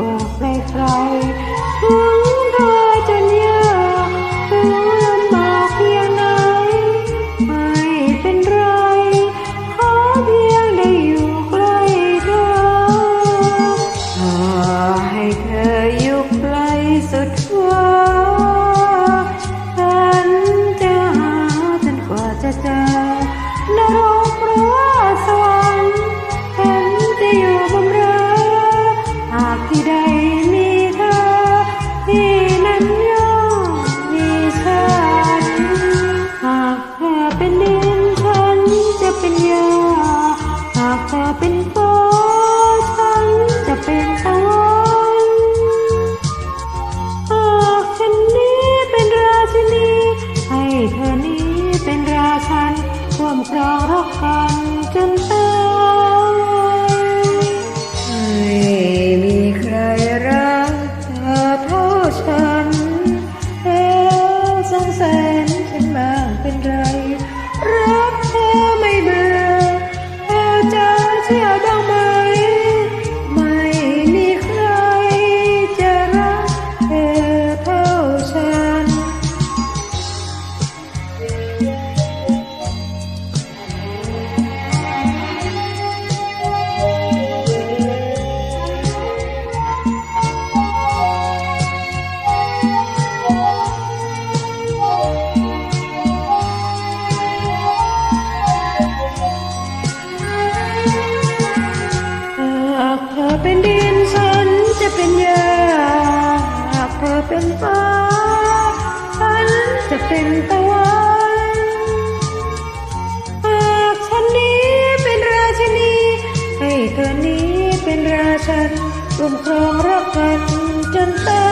我会在 นฟ้าฉันจะเป็นตะวันหากฉันนี้เป็นราชนีให้เธอนี้เป็นราชันรวมครองรักกันจนตาย